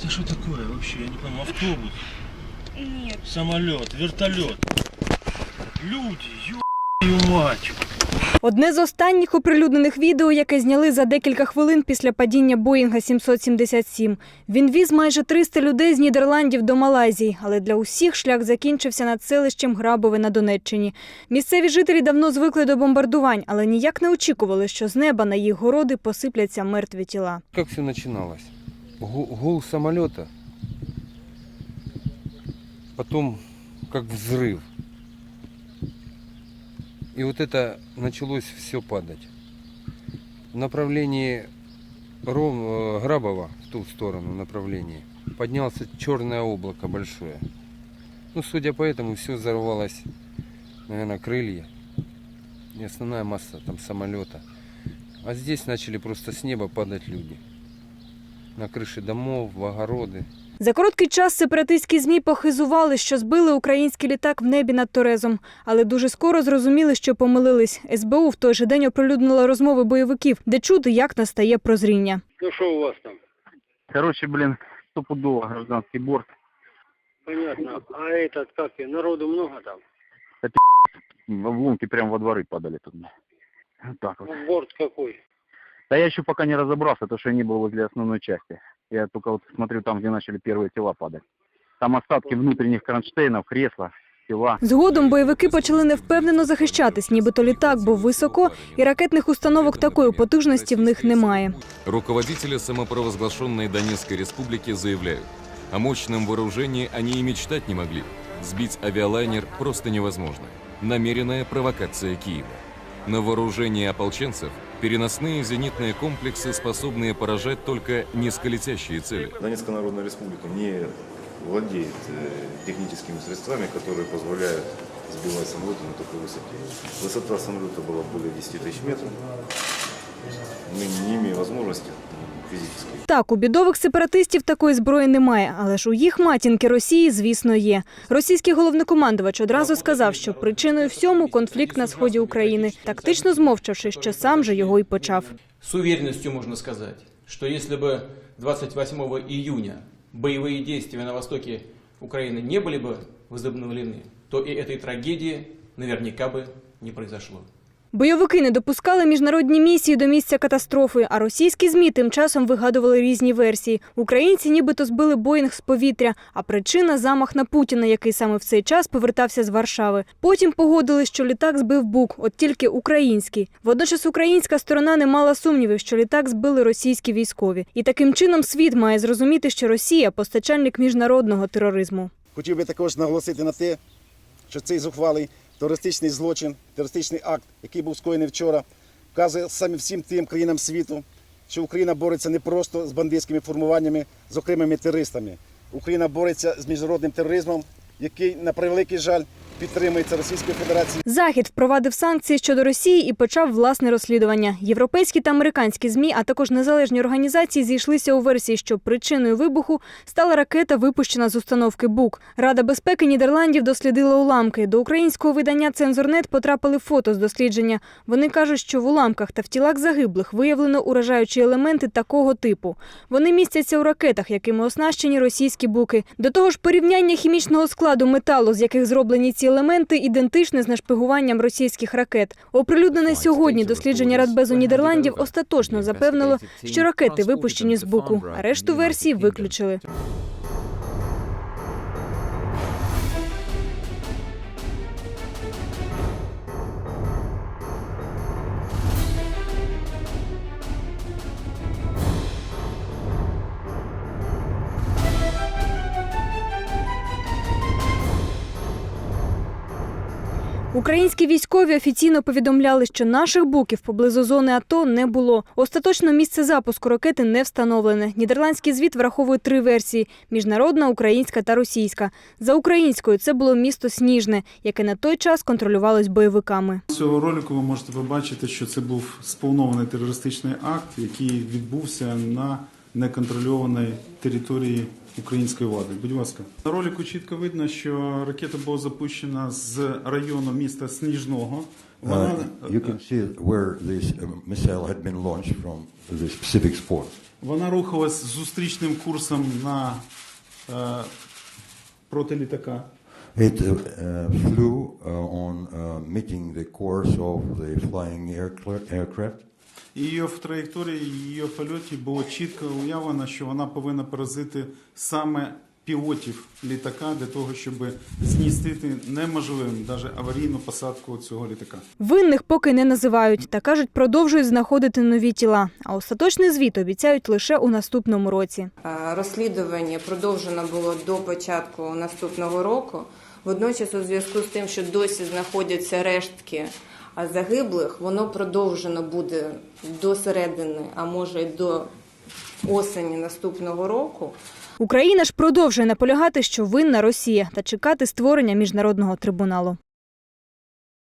Это что такое вообще? Я не понимаю. Автобус, Нет. самолет, вертолет. Люди, ё мать. Одне з останніх оприлюднених відео, яке зняли за декілька хвилин після падіння Боїнга 777. Він віз майже 300 людей з Нідерландів до Малайзії, але для усіх шлях закінчився над селищем Грабове на Донеччині. Місцеві жителі давно звикли до бомбардувань, але ніяк не очікували, що з неба на їх городи посипляться мертві тіла. Как все начиналось? Гу- Гул самолета, потом как взрыв. И вот это началось все падать. В направлении Ром, э, Грабова, в ту сторону направлении, поднялся черное облако большое. Ну, судя по этому, все взорвалось, наверное, крылья. И основная масса там самолета. А здесь начали просто с неба падать люди. На крыши домов, в огороды. За короткий час сепаратистські змі похизували, що збили український літак в небі над Торезом, але дуже скоро зрозуміли, що помилились. СБУ в той же день оприлюднила розмови бойовиків, де чути, як настає прозріння. Ну что у вас там? Короче, блин, стопудово гражданский борт. Понятно. А этот, как и, народу много там? В обломки прям во дворы падали тут. Вот так вот. Ну, Борт какой? Да я еще пока не разобрался, потому что я не был возле основной части. Я только вот смотрю там, где начали первые тела падать. Там остатки внутренних кронштейнов, кресла, тела. Згодом бойовики почали невпевнено захищатись, нібито літак був високо, і ракетних установок такої потужності в них немає. Руководители самопровозглашенной Донецкой республики заявляют, о мощном вооружении они и мечтать не могли. Сбить авиалайнер просто невозможно. Намеренная провокация Киева. На вооружении ополченцев переносные зенитные комплексы, способные поражать только низколетящие цели. Донецкая Народная Республика не владеет э, техническими средствами, которые позволяют сбивать самолеты на такой высоте. Высота самолета была более 10 тысяч метров. Мы не имеем возможности м, физически Так, у бідових сепаратистів такої зброї немає, але ж у їх матінки Росії, звісно, є. Російський головнокомандувач одразу сказав, що причиною всьому конфлікт на сході України, тактично змовчавши, що сам же його й почав. С уверенностью можно сказать, что если бы 28 июня боевые действия на востоке Украины не были бы возобновлены, то и этой трагедии наверняка бы не произошло. Бойовики не допускали міжнародні місії до місця катастрофи, а російські змі тим часом вигадували різні версії. Українці нібито збили Боїнг з повітря, а причина замах на Путіна, який саме в цей час повертався з Варшави. Потім погодили, що літак збив Бук, от тільки український. Водночас українська сторона не мала сумнівів, що літак збили російські військові. І таким чином світ має зрозуміти, що Росія постачальник міжнародного тероризму. Хотів би також наголосити на те, що цей зухвалий терористичний злочин, терористичний акт, який був скоєний вчора, вказує саме всім тим країнам світу, що Україна бореться не просто з бандитськими формуваннями, з окремими терористами. Україна бореться з міжнародним тероризмом, який, на превеликий жаль, підтримується Російською Федерацією. Захід впровадив санкції щодо Росії і почав власне розслідування. Європейські та американські змі, а також незалежні організації зійшлися у версії, що причиною вибуху стала ракета, випущена з установки БУК. Рада безпеки Нідерландів дослідила уламки. До українського видання Цензорнет потрапили фото з дослідження. Вони кажуть, що в уламках та в тілах загиблих виявлено уражаючі елементи такого типу. Вони містяться у ракетах, якими оснащені російські буки. До того ж, порівняння хімічного складу металу, з яких зроблені ці елементи, ідентичне з нашпигуванням російських ракет. Оприлюднене сьогодні дослідження Радбезу Нідерландів остаточно запевнило, що ракети випущені з буку, а решту версій виключили. Українські військові офіційно повідомляли, що наших буків поблизу зони АТО не було. Остаточно місце запуску ракети не встановлене. Нідерландський звіт враховує три версії: міжнародна, українська та російська. За українською це було місто Сніжне, яке на той час контролювалось бойовиками. Цього ролику ви можете побачити, що це був сповнований терористичний акт, який відбувся на неконтрольованій території української влади. Будь ласка, на ролику чітко видно, що ракета була запущена з району міста Сніжного. Вона Uh, you can see where this uh, missile had been launched from the specific spot. Вона рухалась з зустрічним курсом на е, проти літака. It uh, flew uh, on uh, meeting the course of the flying aircraft. І її в траєкторії її польоті було чітко уявлено, що вона повинна поразити саме пілотів літака для того, щоб зністити неможливим навіть аварійну посадку цього літака. Винних поки не називають та кажуть, продовжують знаходити нові тіла. А остаточний звіт обіцяють лише у наступному році. Е, Розслідування продовжено було до початку наступного року. Водночас, у зв'язку з тим, що досі знаходяться рештки а, загиблих, воно продовжено буде до середини, а може й до осені наступного року. Україна ж продовжує наполягати, що винна Росія та чекати створення міжнародного трибуналу.